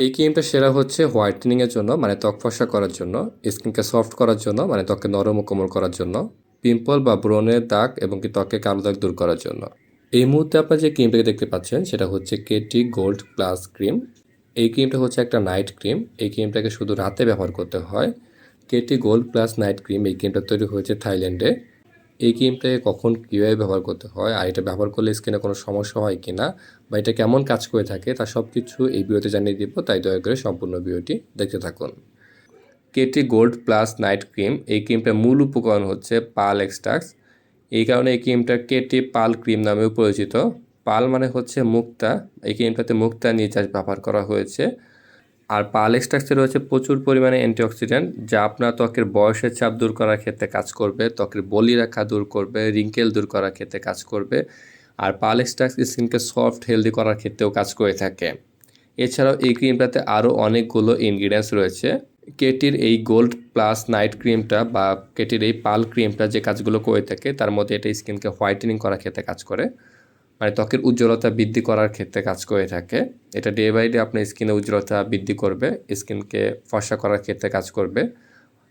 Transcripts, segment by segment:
এই ক্রিমটা সেরা হচ্ছে হোয়াইটেনিংয়ের জন্য মানে ত্বক ফসা করার জন্য স্কিনকে সফট করার জন্য মানে ত্বককে নরম ও কোমল করার জন্য, পিম্পল বা ব্রণের দাগ এবং কি ত্বকে কালো দাগ দূর করার জন্য। এই মুহূর্তে আপনার যে ক্রিমটাকে দেখতে পাচ্ছেন, সেটা হচ্ছে কেটি গোল্ড প্লাস ক্রিম এই ক্রিমটা হচ্ছে একটা নাইট ক্রিম। এই ক্রিমটাকে শুধু রাতে ব্যবহার করতে হয়। KT gold plus night cream এই ক্রিমটা তৈরি হয়েছে থাইল্যান্ডে। এই ক্রিমটাকে কখন কীভাবে ব্যবহার করতে হয় আর এটা ব্যবহার করলে স্কিনে কোনো সমস্যা হয় কি না বা এটা কেমন কাজ করে থাকে তা সব কিছু এই ভিডিওতে জানিয়ে দিব, তাই দয়া করে সম্পূর্ণ ভিডিওটি দেখতে থাকুন। KT gold plus night cream এই ক্রিমটার মূল উপকরণ হচ্ছে পাল এক্সট্রাক্স এই কারণে এই ক্রিমটা কেটি পাল ক্রিম নামেও পরিচিত। পাল মানে হচ্ছে মুক্তা। এই ক্রিমটাতে মুক্তা নিয়ে নির্যাস ব্যবহার করা হয়েছে। আর পাল এক্সট্রাক্সে রয়েছে প্রচুর পরিমাণে অ্যান্টিঅক্সিডেন্ট যা আপনার ত্বকের বয়সের চাপ দূর করার ক্ষেত্রে কাজ করবে, ত্বকের বলি রাখা দূর করবে রিঙ্কেল দূর করার ক্ষেত্রে কাজ করবে, আর পাল এক্সট্রাক্স স্কিনকে সফট হেলদি করার ক্ষেত্রেও কাজ করে থাকে। এছাড়াও এই ক্রিমটাতে আরও অনেকগুলো ইনগ্রিডিয়েন্টস রয়েছে। কেটির এই গোল্ড প্লাস নাইট ক্রিমটা বা কেটির এই পাল ক্রিমটা যে কাজগুলো করে থাকে, তার মধ্যে এটা স্কিনকে হোয়াইটেনিং করার ক্ষেত্রে কাজ করে। মানে ত্বকের উজ্জ্বলতা বৃদ্ধি করার ক্ষেত্রে কাজ করে থাকে। এটা ডে বাই ডে আপনার স্কিনের উজ্জ্বলতা বৃদ্ধি করবে স্কিনকে ফর্সা করার ক্ষেত্রে কাজ করবে।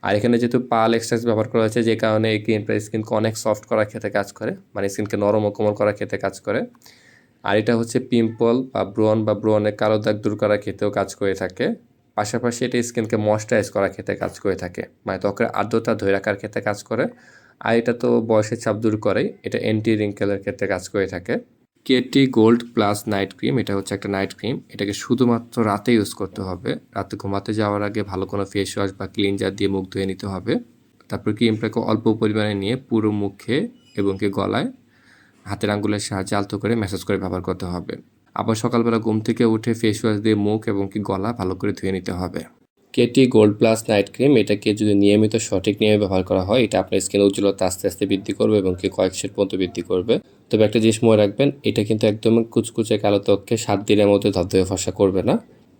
আর এখানে যেহেতু পাল এক্সট্রাক্স ব্যবহার করা হয়েছে, যে কারণে এই ক্রিমটা স্কিনকে অনেক সফট করার ক্ষেত্রে কাজ করে মানে স্কিনকে নরম ও কোমল করার ক্ষেত্রে কাজ করে। আর এটা হচ্ছে পিম্পল বা ব্রন বা ব্রনের কালো দাগ দূর করার ক্ষেত্রেও কাজ করে থাকে। পাশাপাশি এটা স্কিনকে ময়শ্চারাইজ করার ক্ষেত্রে কাজ করে থাকে মানে ত্বকের আর্দ্রতা ধরে রাখার ক্ষেত্রে কাজ করে। আর এটা তো বয়সের চাপ দূর করেই, এটা অ্যান্টি রিঙ্কেলের ক্ষেত্রে কাজ করে থাকে। KT gold plus night cream এটা হচ্ছে একটা নাইট ক্রিম এটাকে শুধুমাত্র রাতে ইউজ করতে হবে। রাতে ঘুমাতে যাওয়ার আগে ভালো কোনো ফেস ওয়াশ বা ক্লিনজার দিয়ে মুখ ধুয়ে নিতে হবে। তারপর ক্রিমটাকে অল্প পরিমাণে নিয়ে পুরো মুখে এবং কি গলায় হাতের আঙ্গুলের সাহায্যে আলতো করে ম্যাসাজ করে ব্যবহার করতে হবে। আবার সকালবেলা ঘুম থেকে উঠে ফেস ওয়াশ দিয়ে মুখ এবং কি গলা ভালো করে ধুয়ে নিতে হবে। KT gold plus night cream এটাকে যদি নিয়মিত সঠিক নিয়মে ব্যবহার করা হয়, এটা আপনার স্কিন উজ্জ্বলতা আস্তে আস্তে বৃদ্ধি করবে এবং কি কয়েক সেট পর্যন্ত বৃদ্ধি করবে। তবে একটা জিনিস মনে রাখবেন, এটা কিন্তু একদম কুচকুচে কালো ত্বককে সাত দিনের মধ্যে ধবধবে ফসা করবে না।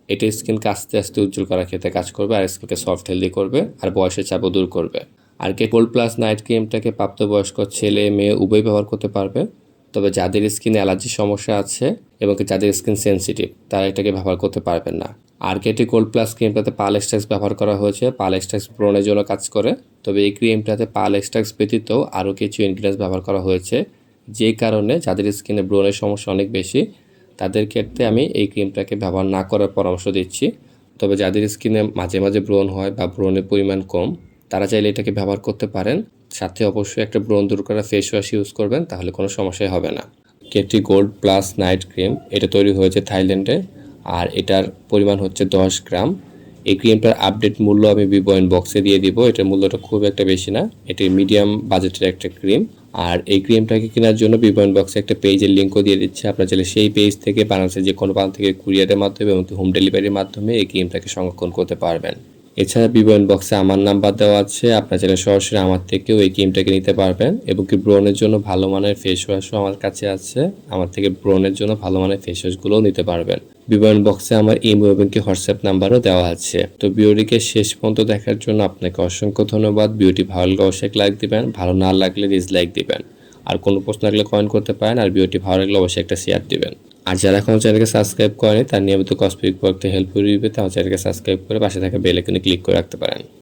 এটা স্কিনকে আস্তে আস্তে উজ্জ্বল করার ক্ষেত্রে কাজ করবে আর স্কিনকে সফট হেলদি করবে আর বয়সের চাপও দূর করবে। আর কে গোল্ড প্লাস নাইট ক্রিমটাকে প্রাপ্তবয়স্ক ছেলে, মেয়ে উভয় ব্যবহার করতে পারবে। তবে যাদের স্কিনে অ্যালার্জির সমস্যা আছে এবং যাদের স্কিন সেন্সিটিভ তারা এটাকে ব্যবহার করতে পারবেন না। আর কেটি গোল্ড প্লাস ক্রিমটাতে পাল এক্সট্রাক্স ব্যবহার করা হয়েছে। পাল এক্সট্রাক্স ব্রণের জন্য কাজ করে। তবে এই ক্রিমটাতে পাল এক্সট্রাক্স ব্যতীত আরও কিছু ইনগ্রিডিয়েন্টস ব্যবহার করা হয়েছে। যে কারণে যাদের স্কিনে ব্রণের সমস্যা অনেক বেশি, তাদের ক্ষেত্রে আমি এই ক্রিমটাকে ব্যবহার না করার পরামর্শ দিচ্ছি। তবে যাদের স্কিনে মাঝে মাঝে ব্রণ হয় বা ব্রণের পরিমাণ কম, তারা চাইলে এটাকে ব্যবহার করতে পারেন। সাথে অবশ্যই একটা ব্রণ দূর করা ফেস ওয়াশ ইউজ করবেন, তাহলে কোনো সমস্যাই হবে না। KT gold plus night cream এটা তৈরি হয়েছে থাইল্যান্ডে আর এটার পরিমাণ হচ্ছে দশ গ্রাম। এই ক্রিমটার আপডেট মূল্য আমি বিবয়ন বক্সে দিয়ে দিব। এটার মূল্যটা খুব একটা বেশি না। এটি মিডিয়াম বাজেটের একটা ক্রিম আর এই ক্রিমটাকে কেনার জন্য বিবয়ন বক্সে একটা পেজের লিঙ্কও দিয়ে দিচ্ছে। আপনার চাইলে সেই পেজ থেকে, বাংলাদেশের যে কোনো প্রান্ত থেকে কুরিয়ারের মাধ্যমে এবং হোম ডেলিভারির মাধ্যমে এই ক্রিমটাকে সংরক্ষণ করতে পারবেন। এছাড়া বিবরণ বক্সে আমার নাম্বার দেওয়া আছে। আপনার চাইলে সরাসরি আমার থেকেও এই ক্রিমটাকে নিতে পারবেন। এবং কি ব্রণের জন্য ভালো মানের ফেস ওয়াশও আমার কাছে আছে। আমার থেকে ব্রণের জন্য ভালো মানের ফেস ওয়াশগুলোও নিতে পারবেন। বিবরণ বক্সে আমার ইমো এবং কি হোয়াটসঅ্যাপ নাম্বারও দেওয়া আছে। তো বিউটিকে শেষ পর্যন্ত দেখার জন্য আপনাকে অসংখ্য ধন্যবাদ। বিউটি ভালো লাগলে অবশ্যই লাইক দিবেন, ভালো না লাগলে ডিসলাইক দিবেন। আর কোনো প্রশ্ন লাগলে কমেন্ট করতে পারেন। আর বিউটি ভালো লাগলে অবশ্যই একটা শেয়ার দিবেন। আর যারা এখনও চ্যানেলকে সাবস্ক্রাইব করে তার নিয়মিত কসমেটিক প্রোডাক্টে হেল্প করবে আমার চ্যানেলকে সাবস্ক্রাইব করে পাশে থাকা বেল আইকনে ক্লিক করে রাখতে পারেন।